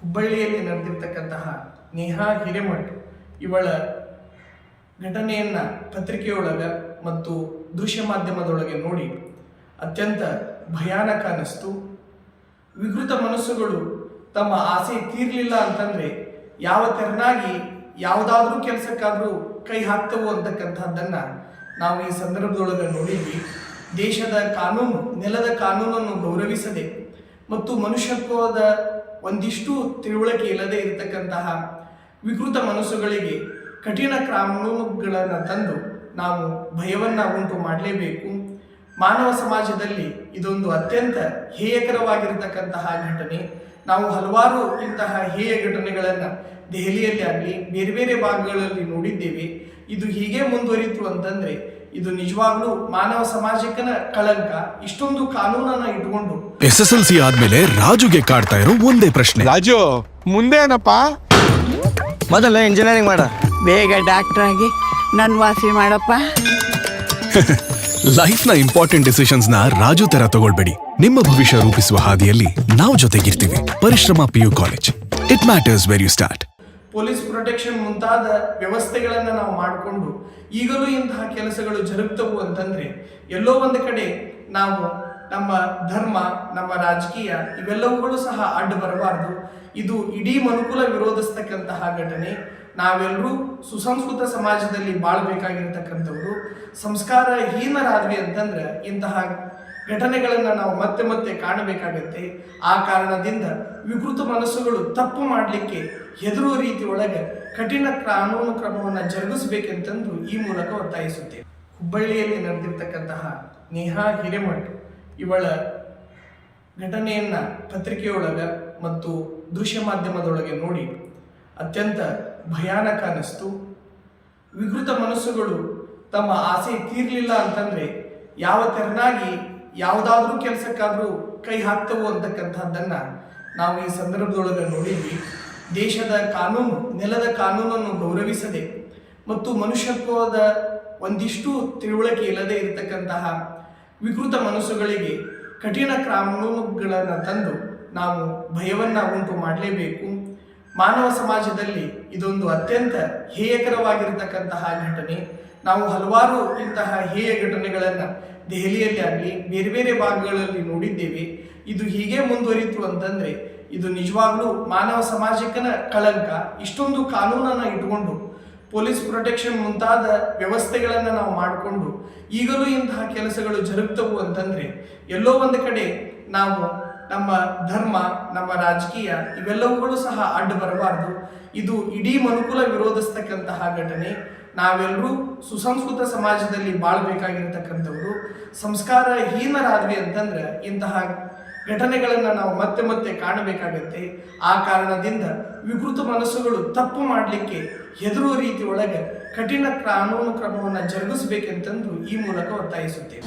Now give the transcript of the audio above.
ಹುಬ್ಬಳ್ಳಿಯಲ್ಲಿ ನಡೆದಿರ್ತಕ್ಕಂತಹ ನೇಹಾ ಹಿರೇಮಠ್, ಇವಳ ಘಟನೆಯನ್ನ ಪತ್ರಿಕೆಯೊಳಗ ಮತ್ತು ದೃಶ್ಯ ಮಾಧ್ಯಮದೊಳಗೆ ನೋಡಿ ಅತ್ಯಂತ ಭಯಾನಕ ಅನ್ನಿಸ್ತು. ವಿಕೃತ ಮನಸ್ಸುಗಳು ತಮ್ಮ ಆಸೆ ತೀರ್ಲಿಲ್ಲ ಅಂತಂದ್ರೆ ಯಾವ ತೆರನಾಗಿ ಯಾವುದಾದ್ರೂ ಕೆಲಸಕ್ಕಾದ್ರೂ ಕೈ ಹಾಕ್ತವು ಅಂತಕ್ಕಂಥದ್ದನ್ನ ನಾವು ಈ ಸಂದರ್ಭದೊಳಗೆ ನೋಡಿದ್ವಿ. ದೇಶದ ಕಾನೂನು, ನೆಲದ ಕಾನೂನನ್ನು ಗೌರವಿಸದೆ ಮತ್ತು ಮನುಷ್ಯತ್ವದ ಒಂದಿಷ್ಟು ತಿಳುವಳಿಕೆ ಇಲ್ಲದೆ ಇರತಕ್ಕಂತಹ ವಿಕೃತ ಮನಸ್ಸುಗಳಿಗೆ ಕಠಿಣ ಕ್ರಮಗಳನ್ನು ತಂದು ನಾವು ಭಯವನ್ನು ಉಂಟು ಮಾಡಲೇಬೇಕು. ಮಾನವ ಸಮಾಜದಲ್ಲಿ ಇದೊಂದು ಅತ್ಯಂತ ಹೇಯಕರವಾಗಿರತಕ್ಕಂತಹ ಘಟನೆ. ನಾವು ಹಲವಾರು ಇಂತಹ ಹೇಯ ಘಟನೆಗಳನ್ನು ದೆಹಲಿಯಲ್ಲಿ ಆಗಲಿ, ಬೇರೆ ಬೇರೆ ಭಾಗಗಳಲ್ಲಿ ನೋಡಿದ್ದೇವೆ. ಇದು ಹೀಗೆ ಮುಂದುವರಿತು ಅಂತಂದ್ರೆ ಇದು ನಿಜವಾಗ್ಲೂ ಮಾನವ ಸಮಾಜಕ್ಕನ ಕಳಂಕ. ಇಷ್ಟೊಂದು ಕಾನೂನನ್ನ ಇಟ್ಕೊಂಡು. ಎಸ್ ಎಸ್ ಎಲ್ ಸಿ ಆದ್ಮೇಲೆ ರಾಜುಗೆ ಕಾಡ್ತಾ ಇರೋ ಒಂದೇ ಪ್ರಶ್ನೆ. ರಾಜು ಮುಂದೆ ಏನಪ್ಪ? ಮೊದಲ ಇಂಜಿನಿಯರಿಂಗ್ ಮಾಡ. ಬೇಗ ಡಾಕ್ಟರ್ ಆಗಿ ನನ್ನ ವಾಸಿ ಮಾಡಪ್ಪ. ಲೈಫ್ನ ಇಂಪಾರ್ಟೆಂಟ್ ಡಿಸಿಷನ್ಸ್ನ ರಾಜು ತರ ತಗೊಳ್ಬೇಡಿ. ನಿಮ್ಮ ಭವಿಷ್ಯ ರೂಪಿಸುವ ಹಾದಿಯಲ್ಲಿ ನಾವು ಜೊತೆಗಿರ್ತೀವಿ. Parishrama P U college. It matters where you start police protection ಮುಂತಾದ ವ್ಯವಸ್ಥೆಗಳನ್ನು ನಾವು ಮಾಡಿಕೊಂಡು ಈಗಲೂ ಇಂತಹ ಕೆಲಸಗಳು ಜರುಗ್ತವು ಅಂತಂದ್ರೆ ಎಲ್ಲೋ ಒಂದು ಕಡೆ ನಾವು ನಮ್ಮ ಧರ್ಮ, ನಮ್ಮ ರಾಜಕೀಯ ಇವೆಲ್ಲವುಗಳು ಸಹ ಅಡ್ಡ ಬರಬಾರದು. ಇದು ಇಡೀ ಮನುಕುಲ ವಿರೋಧಿಸ್ತಕ್ಕಂತಹ ಘಟನೆ. ನಾವೆಲ್ಲರೂ ಸುಸಂಸ್ಕೃತ ಸಮಾಜದಲ್ಲಿ ಬಾಳ್ಬೇಕಾಗಿರ್ತಕ್ಕಂಥವ್ರು. ಸಂಸ್ಕಾರ ಹೀನರಾದ್ವಿ ಅಂತಂದ್ರೆ ಇಂತಹ ಘಟನೆಗಳನ್ನ ನಾವು ಮತ್ತೆ ಮತ್ತೆ ಕಾಣಬೇಕಾಗತ್ತೆ. ಆ ಕಾರಣದಿಂದ ವಿಕೃತ ಮನಸ್ಸುಗಳು ತಪ್ಪು ಮಾಡಲಿಕ್ಕೆ ಹೆದರುವ ರೀತಿ ಒಳಗೆ ಕಠಿಣ ಕಾನೂನು ಕ್ರಮವನ್ನು ಜರುಗಿಸಬೇಕೆಂತಂದು ಈ ಮೂಲಕ ಒತ್ತಾಯಿಸುತ್ತೇವೆ ಹುಬ್ಬಳ್ಳಿಯಲ್ಲಿ ನಡೆದಿರ್ತಕ್ಕಂತಹ ನೇಹಾ ಹಿರೇಮಠ್, ಇವಳ ಘಟನೆಯನ್ನ ಪತ್ರಿಕೆಯೊಳಗ ಮತ್ತು ದೃಶ್ಯ ಮಾಧ್ಯಮದೊಳಗೆ ನೋಡಿ ಅತ್ಯಂತ ಭಯಾನಕ ಅನ್ನಿಸ್ತು. ವಿಕೃತ ಮನಸ್ಸುಗಳು ತಮ್ಮ ಆಸೆ ತೀರಲಿಲ್ಲ ಅಂತಂದ್ರೆ ಯಾವ ತೆರನಾಗಿ ಯಾವುದಾದ್ರೂ ಕೆಲಸಕ್ಕಾದರೂ ಕೈ ಹಾಕ್ತವು ಅಂತಕ್ಕಂಥದ್ದನ್ನು ನಾವು ಈ ಸಂದರ್ಭದೊಳಗೆ ನೋಡಿದ್ವಿ. ದೇಶದ ಕಾನೂನು, ನೆಲದ ಕಾನೂನನ್ನು ಗೌರವಿಸದೆ ಮತ್ತು ಮನುಷ್ಯತ್ವದ ಒಂದಿಷ್ಟು ತಿಳುವಳಿಕೆ ಇಲ್ಲದೆ ಇರತಕ್ಕಂತಹ ವಿಕೃತ ಮನಸ್ಸುಗಳಿಗೆ ಕಠಿಣ ಕಾನೂನುಗಳನ್ನು ತಂದು ನಾವು ಭಯವನ್ನು ಉಂಟು ಮಾಡಲೇಬೇಕು. ಮಾನವ ಸಮಾಜದಲ್ಲಿ ಇದೊಂದು ಅತ್ಯಂತ ಹೇಯಕರವಾಗಿರತಕ್ಕಂತಹ ಘಟನೆ. ನಾವು ಹಲವಾರು ಇಂತಹ ಹೇಯ ಘಟನೆಗಳನ್ನು ದೆಹಲಿಯಲ್ಲಿ ಆಗಲಿ, ಬೇರೆ ಬೇರೆ ಭಾಗಗಳಲ್ಲಿ ನೋಡಿದ್ದೇವೆ. ಇದು ಹೀಗೆ ಮುಂದುವರಿತು ಅಂತಂದ್ರೆ, ಇದು ನಿಜವಾಗ್ಲೂ ಮಾನವ ಸಮಾಜಕ್ಕನ ಕಳಂಕ. ಇಷ್ಟೊಂದು ಕಾನೂನನ್ನು ಇಟ್ಕೊಂಡು, ಪೊಲೀಸ್ ಪ್ರೊಟೆಕ್ಷನ್ ಮುಂತಾದ ವ್ಯವಸ್ಥೆಗಳನ್ನು ನಾವು ಮಾಡಿಕೊಂಡು, ಈಗಲೂ ಇಂತಹ ಕೆಲಸಗಳು ಜರುಗ್ತವು ಅಂತಂದ್ರೆ, ಎಲ್ಲೋ ಒಂದು ಕಡೆ ನಾವು ನಮ್ಮ ಧರ್ಮ, ನಮ್ಮ ರಾಜಕೀಯ ಇವೆಲ್ಲವುಗಳು ಸಹ ಅಡ್ಡ ಬರಬಾರದು. ಇದು ಇಡೀ ಮನುಕುಲ ವಿರೋಧಿಸ್ತಕ್ಕಂತಹ ಘಟನೆ. ನಾವೆಲ್ಲರೂ ಸುಸಂಸ್ಕೃತ ಸಮಾಜದಲ್ಲಿ ಬಾಳ್ಬೇಕಾಗಿರ್ತಕ್ಕಂಥವ್ರು. ಸಂಸ್ಕಾರ ಹೀನರಾದ್ವಿ ಅಂತಂದ್ರೆ ಇಂತಹ ಘಟನೆಗಳನ್ನು ನಾವು ಮತ್ತೆ ಮತ್ತೆ ಕಾಣಬೇಕಾಗತ್ತೆ. ಆ ಕಾರಣದಿಂದ ವಿಕೃತ ಮನಸ್ಸುಗಳು ತಪ್ಪು ಮಾಡಲಿಕ್ಕೆ ಹೆದರುವ ರೀತಿ ಕಠಿಣ ಕಾನೂನು ಕ್ರಮವನ್ನು ಜರುಗಿಸಬೇಕೆಂತಂದು ಈ ಮೂಲಕ ಒತ್ತಾಯಿಸುತ್ತೇವೆ.